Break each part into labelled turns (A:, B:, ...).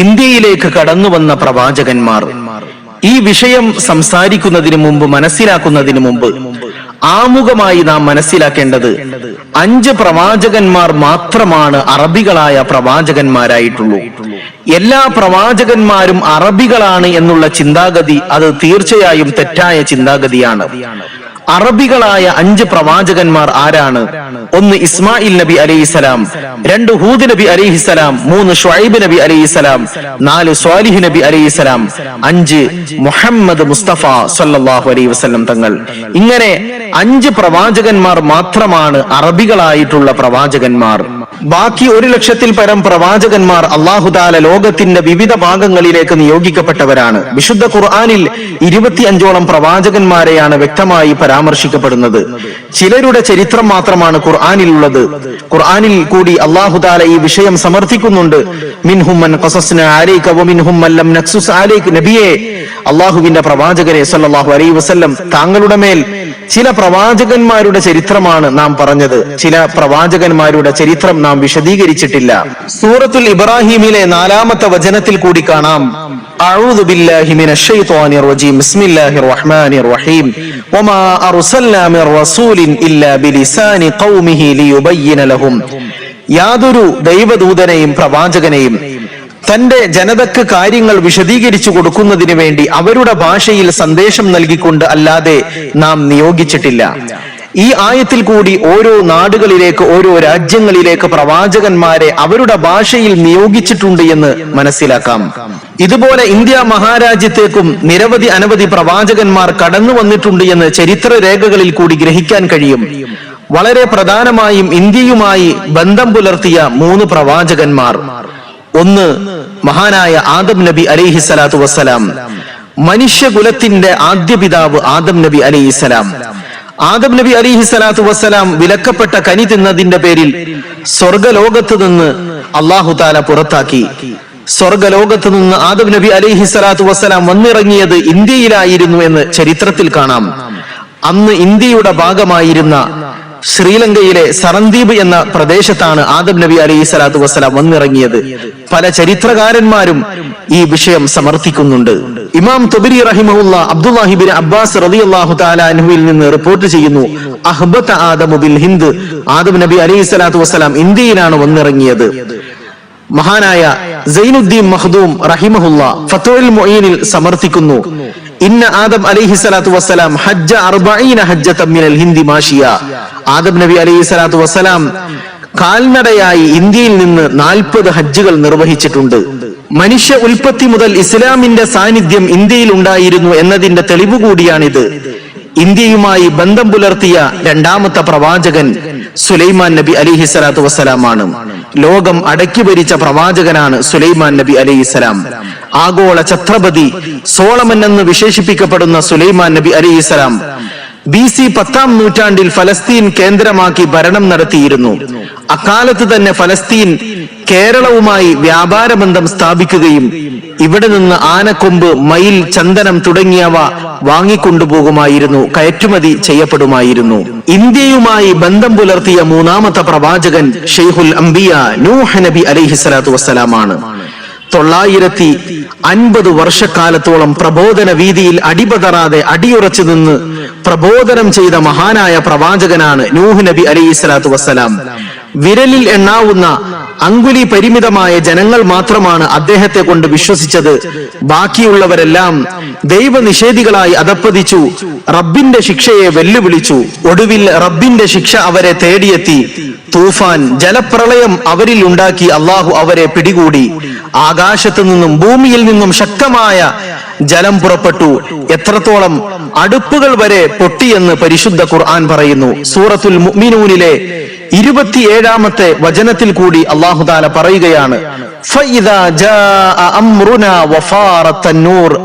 A: ഇന്ത്യയിലേക്ക് കടന്നു വന്ന പ്രവാചകന്മാർ ഈ വിഷയം സംസാരിക്കുന്നതിന് മുമ്പ് മനസ്സിലാക്കുന്നതിന് മുമ്പ് ആമുഖമായി നാം മനസ്സിലാക്കേണ്ടത് അഞ്ച് പ്രവാചകന്മാർ മാത്രമാണ് അറബികളായ പ്രവാചകന്മാരായിട്ടുള്ളൂ. എല്ലാ പ്രവാചകന്മാരും അറബികളാണ് എന്നുള്ള ചിന്താഗതി അത് തീർച്ചയായും തെറ്റായ ചിന്താഗതിയാണ്. അറബികളായ അഞ്ച് പ്രവാചകന്മാർ ആരാണ്? ഒന്ന് ഇസ്മായിൽ നബി അലൈഹിസലാം രണ്ട് ഹൂദ് നബി അലൈഹിസലാം മൂന്ന് ഷുഐബ് നബി അലൈഹിസലാം നാല് സ്വാലിഹ് നബി അലൈഹിസലാം അഞ്ച് മുഹമ്മദ് മുസ്തഫ സല്ലല്ലാഹു അലൈഹി വസ്ലം തങ്ങൾ. ഇങ്ങനെ അഞ്ച് പ്രവാചകന്മാർ മാത്രമാണ് അറബികളായിട്ടുള്ള പ്രവാചകന്മാർ. ബാക്കി ഒരു ലക്ഷത്തിൽ പരം പ്രവാചകന്മാർ അള്ളാഹുദാല ലോകത്തിന്റെ വിവിധ ഭാഗങ്ങളിലേക്ക് നിയോഗിക്കപ്പെട്ടവരാണ്. വിശുദ്ധ ഖുർആാനിൽ ഇരുപത്തിയഞ്ചോളം പ്രവാചകന്മാരെയാണ് വ്യക്തമായി പരാമർശിക്കപ്പെടുന്നത്. ചിലരുടെ ചരിത്രം മാത്രമാണ് ഖുർആാനിലുള്ളത്. ഖുർആാനിൽ കൂടി അള്ളാഹുദാല ഈ വിഷയം സമർത്ഥിക്കുന്നുണ്ട്. അള്ളാഹുവിന്റെ പ്രവാചകരെ അലൈഹി വസല്ലം താങ്കളുടെ മേൽ ചില പ്രവാചകന്മാരുടെ ചരിത്രമാണ് നാം പറഞ്ഞത് ചില പ്രവാചകന്മാരുടെ ചരിത്രം നാം വിശദീകരിച്ചിട്ടില്ല സൂറത്തുൽ ഇബ്രാഹിമിലെ നാലാമത്തെ വചനത്തിൽ കൂടി കാണാം أعوذ بالله من الشيطان الرجيم بسم الله الرحمن الرحيم وما أرسلنا من رسول إلا بلسان قومه ليبين لهم യാതൊരു ദൈവദൂതനെയും പ്രവാചകനെയും തന്റെ ജനതക്ക് കാര്യങ്ങൾ വിശദീകരിച്ചു കൊടുക്കുന്നതിന് വേണ്ടി അവരുടെ ഭാഷയിൽ സന്ദേശം നൽകിക്കൊണ്ട് അല്ലാതെ നാം നിയോഗിച്ചിട്ടില്ല. ഈ ആയത്തിൽ കൂടി ഓരോ നാടുകളിലേക്ക് ഓരോ രാജ്യങ്ങളിലേക്ക് പ്രവാചകന്മാരെ അവരുടെ ഭാഷയിൽ നിയോഗിച്ചിട്ടുണ്ട് എന്ന് മനസ്സിലാക്കാം. ഇതുപോലെ ഇന്ത്യ മഹാരാജ്യത്തേക്കും നിരവധി അനവധി പ്രവാചകന്മാർ കടന്നു വന്നിട്ടുണ്ട് എന്ന് ചരിത്ര രേഖകളിൽ കൂടി ഗ്രഹിക്കാൻ കഴിയും. വളരെ പ്രധാനമായും ഇന്ത്യയുമായി ബന്ധം പുലർത്തിയ മൂന്ന് പ്രവാചകന്മാർ. ഒന്ന് മഹാനായ ആദം നബി അലൈഹി സ്വലാത്തു വസ്സലാം. മനുഷ്യകുലത്തിന്റെ ആദ്യ പിതാവ് ആദം നബി അലൈഹിസ്സലാം ആദം നബി അലിഹി സ്വലാത്തു വസ്സലാം വിലക്കപ്പെട്ട കനി തിന്നതിന്റെ പേരിൽ സ്വർഗലോകത്ത് നിന്ന് അള്ളാഹു താല പുറത്താക്കി. സ്വർഗലോകത്ത് നിന്ന് ആദം നബി അലിഹി സ്വലാത്തു വസ്സലാം വന്നിറങ്ങിയത് ഇന്ത്യയിലായിരുന്നു എന്ന് ചരിത്രത്തിൽ കാണാം. അന്ന് ഇന്ത്യയുടെ ഭാഗമായിരുന്ന ശ്രീലങ്കയിലെ സറന്ദീപ് എന്ന പ്രദേശത്താണ് ആദം നബി അലൈഹി സ്വലാത്തു വസ്സലാം വന്നിറങ്ങിയത്. പല ചരിത്രകാരന്മാരും ഈ വിഷയം സമർത്ഥിക്കുന്നുണ്ട്. ഇമാം തൊബരി റഹിമഹുല്ല അബ്ദുല്ലാഹിബിൻ അബ്ബാസ് റളിയല്ലാഹു അള്ളാഹു അൻഹുവിൽ നിന്ന് റിപ്പോർട്ട് ചെയ്യുന്നു അഹ്ബത്ത് ആദമു ബിൽ ഹിന്ദ് ആദം നബി അലൈഹി സ്വലാത്തു വസ്സലാം ഇന്ത്യയിലാണ് വന്നിറങ്ങിയത്. മഹാനായ സൈനുദ്ദീൻ മഹദൂം റഹിമഹുല്ല ഫത്തോയിൽ മുഈനിൽ സമർത്ഥിക്കുന്നു. ഇന്ന ആദം അലൈഹി സ്വലാത്തു വസ്സലാം ഹജ്ജ അർബഈന ഹജ്ജത മിനൽ ഹിന്ദി മാഷിയ. ആദം നബി അലൈഹി സ്വലാത്തു വസ്സലാം കാൽനടയായി ഇന്ത്യയിൽ നിന്ന് നാൽപ്പത് ഹജ്ജുകൾ നിർവഹിച്ചിട്ടുണ്ട്. മനുഷ്യ ഉൽപ്പത്തി മുതൽ ഇസ്ലാമിന്റെ സാന്നിധ്യം ഇന്ത്യയിൽ ഉണ്ടായിരുന്നു എന്നതിന്റെ തെളിവ് കൂടിയാണിത്. ഇന്ത്യയുമായി ബന്ധം പുലർത്തിയ രണ്ടാമത്തെ പ്രവാചകൻ സുലൈമാൻ നബി അലിഹി സ്വലാത്തു വസ്സലാമാണ്. ലോകം അടക്കി ഭരിച്ച പ്രവാചകനാണ് സുലൈമാൻ നബി അലിഹിസ്സലാം ആഗോള ഛത്രപതി സോളമൻ എന്ന് വിശേഷിപ്പിക്കപ്പെടുന്ന സുലൈമാൻ നബി അലിഹിസ്സലാം ബി സി പത്താം നൂറ്റാണ്ടിൽ ഫലസ്തീൻ കേന്ദ്രമാക്കി ഭരണം നടത്തിയിരുന്നു. അക്കാലത്ത് തന്നെ ഫലസ്തീൻ കേരളവുമായി വ്യാപാര ബന്ധം സ്ഥാപിക്കുകയും ഇവിടെ നിന്ന് ആനക്കൊമ്പ് മയിൽ ചന്ദനം തുടങ്ങിയവ വാങ്ങിക്കൊണ്ടുപോകുമായിരുന്നു കയറ്റുമതി ചെയ്യപ്പെടുമായിരുന്നു. ഇന്ത്യയുമായി ബന്ധം പുലർത്തിയ മൂന്നാമത്തെ പ്രവാചകൻ ഷെയ്ഖുൽ അംബിയ നൂഹ് നബി അലൈഹി സ്വലാത്തു വസ്സലാമാണ്. തൊള്ളായിരത്തി അൻപത് വർഷക്കാലത്തോളം പ്രബോധന വീതിയിൽ അടിപതറാതെ അടിയുറച്ചു നിന്ന് പ്രബോധനം ചെയ്ത മഹാനായ പ്രവാചകനാണ് നൂഹ് നബി അലൈഹി സ്വലാത്തു വസ്സലാം. വിരലിൽ എണ്ണാവുന്ന അങ്കുലി പരിമിതമായ ജനങ്ങൾ മാത്രമാണ് അദ്ദേഹത്തെ കൊണ്ട് വിശ്വസിച്ചത്. ബാക്കിയുള്ളവരെല്ലാം ദൈവനിഷേധികളായി അതപ്പതിച്ചു റബ്ബിന്റെ ശിക്ഷയെ വെല്ലുവിളിച്ചു. ഒടുവിൽ റബ്ബിന്റെ ശിക്ഷ അവരെ തേടിയെത്തി. തൂഫാൻ ജലപ്രളയം അവരിൽ ഉണ്ടാക്കി അള്ളാഹു അവരെ പിടികൂടി. ആകാശത്തു നിന്നും ഭൂമിയിൽ നിന്നും ശക്തമായ ജലം പുറപ്പെട്ടു. എത്രത്തോളം അടുപ്പുകൾ വരെ പൊട്ടിയെന്ന് പരിശുദ്ധ ഖുർആൻ പറയുന്നു. സൂറത്തുൽ മുഅ്മിനൂനിലെ ഇരുപത്തിയേഴാമത്തെ വചനത്തിൽ കൂടി അള്ളാഹുദാല പറയുകയാണ്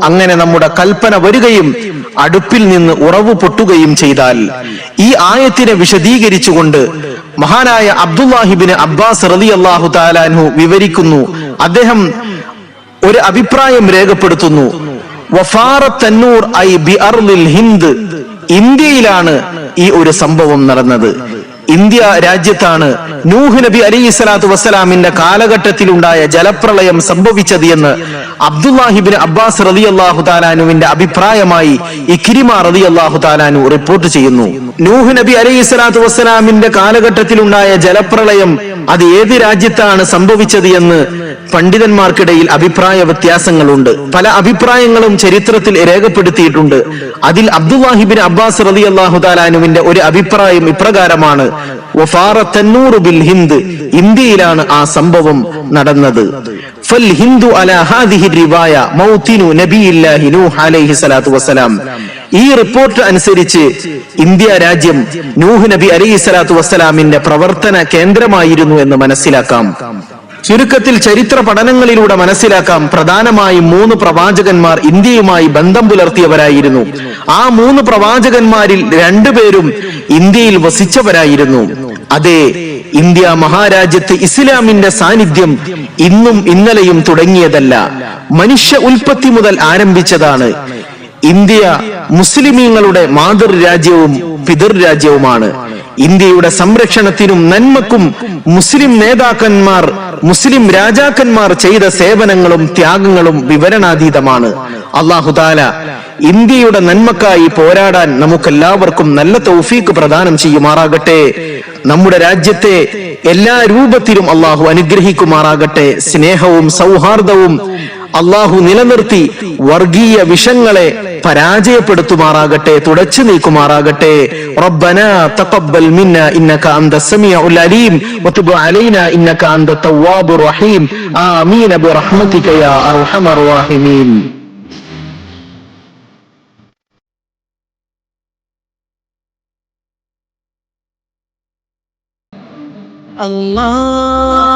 A: അങ്ങനെ നമ്മുടെ കൽപ്പന വരികയും അടുപ്പിൽ നിന്ന് ഉറവ് പൊട്ടുകയും ചെയ്താൽ ഈ ആയത്തിനെ വിശദീകരിച്ചുകൊണ്ട് മഹാനായ അബ്ദുല്ലാഹിബിന് അബ്ബാസ് റലി അള്ളാഹു താലാൻഹു വിവരിക്കുന്നു അദ്ദേഹം ഒരു അഭിപ്രായം രേഖപ്പെടുത്തുന്നു ഹിന്ദ് ഇന്ത്യയിലാണ് ഈ ഒരു സംഭവം നടന്നത്. ഇന്ത്യ രാജ്യത്താണ് നൂഹ് നബി അലി സ്വലാത്തു വസ്സലാമിന്റെ കാലഘട്ടത്തിലുണ്ടായ ജലപ്രളയം സംഭവിച്ചത് എന്ന് അബ്ദുല്ലാഹിബിൻ അബ്ബാസ് റതി അള്ളാഹു താലാനുവിന്റെ അഭിപ്രായമായി ഇഖിരിമ റതി അള്ളാഹു താലാനു റിപ്പോർട്ട് ചെയ്യുന്നു. നൂഹ് നബി അലൈഹി സ്വലാത്തു വസ്സലാമിന്റെ കാലഘട്ടത്തിലുണ്ടായ ജലപ്രളയം അത് ഏത് രാജ്യത്താണ് സംഭവിച്ചത് എന്ന് പണ്ഡിതന്മാർക്കിടയിൽ അഭിപ്രായ വ്യത്യാസങ്ങളുണ്ട്. പല അഭിപ്രായങ്ങളും ചരിത്രത്തിൽ രേഖപ്പെടുത്തിയിട്ടുണ്ട്. അതിൽ അബ്ദുല്ലാഹിബിൻ അബ്ബാസ് റതി അള്ളാഹു താലാനുവിന്റെ ഒരു അഭിപ്രായം ഇപ്രകാരമാണ്. ബിൽ ഹിന്ദ് ഇന്ത്യയിലാണ് ആ സംഭവം നടന്നത്. ഫൽ ഹിന്ദു ഹാദിഹി റിവായ നൂഹ് അലൈഹി ഈ റിപ്പോർട്ട് അനുസരിച്ച് ഇന്ത്യ രാജ്യം നൂഹ് നബി അലൈഹി സ്വലാത്തു വസ്സലാമിന്റെ പ്രവർത്തന കേന്ദ്രമായിരുന്നു എന്ന് മനസ്സിലാക്കാം. ചുരുക്കത്തിൽ ചരിത്ര പഠനങ്ങളിലൂടെ മനസ്സിലാക്കാം പ്രധാനമായും മൂന്ന് പ്രവാചകന്മാർ ഇന്ത്യയുമായി ബന്ധം പുലർത്തിയവരായിരുന്നു. ആ മൂന്ന് പ്രവാചകന്മാരിൽ രണ്ടുപേരും ഇന്ത്യയിൽ വസിച്ചവരായിരുന്നു. അതെ ഇന്ത്യ മഹാരാജ്യത്ത് ഇസ്ലാമിന്റെ സാന്നിധ്യം ഇന്നും ഇന്നലെയും തുടങ്ങിയതല്ല. മനുഷ്യ ഉൽപ്പത്തി മുതൽ ആരംഭിച്ചതാണ്. ഇന്ത്യ മുസ്ലിമീങ്ങളുടെ മാതൃരാജ്യവും പിതൃരാജ്യവുമാണ്. ഇന്ത്യയുടെ സംരക്ഷണത്തിനും നന്മക്കും മുസ്ലിം നേതാക്കന്മാർ മുസ്ലിം രാജാക്കന്മാർ ചെയ്ത സേവനങ്ങളും ത്യാഗങ്ങളും വിവരണാതീതമാണ്. അള്ളാഹുദാല ഇന്ത്യയുടെ നന്മക്കായി പോരാടാൻ നമുക്കെല്ലാവർക്കും നല്ല തൗഫീക്ക് പ്രദാനം ചെയ്യുമാറാകട്ടെ. നമ്മുടെ രാജ്യത്തെ എല്ലാ രൂപത്തിലും അള്ളാഹു അനുഗ്രഹിക്കുമാറാകട്ടെ. സ്നേഹവും സൗഹാർദ്ദവും അള്ളാഹു നിലനിർത്തി വർഗീയ വിഷങ്ങളെ പരാജയപ്പെടുത്തുമാറാകട്ടെ തുടച്ചു നീക്കുമാറാകട്ടെ.
B: Allah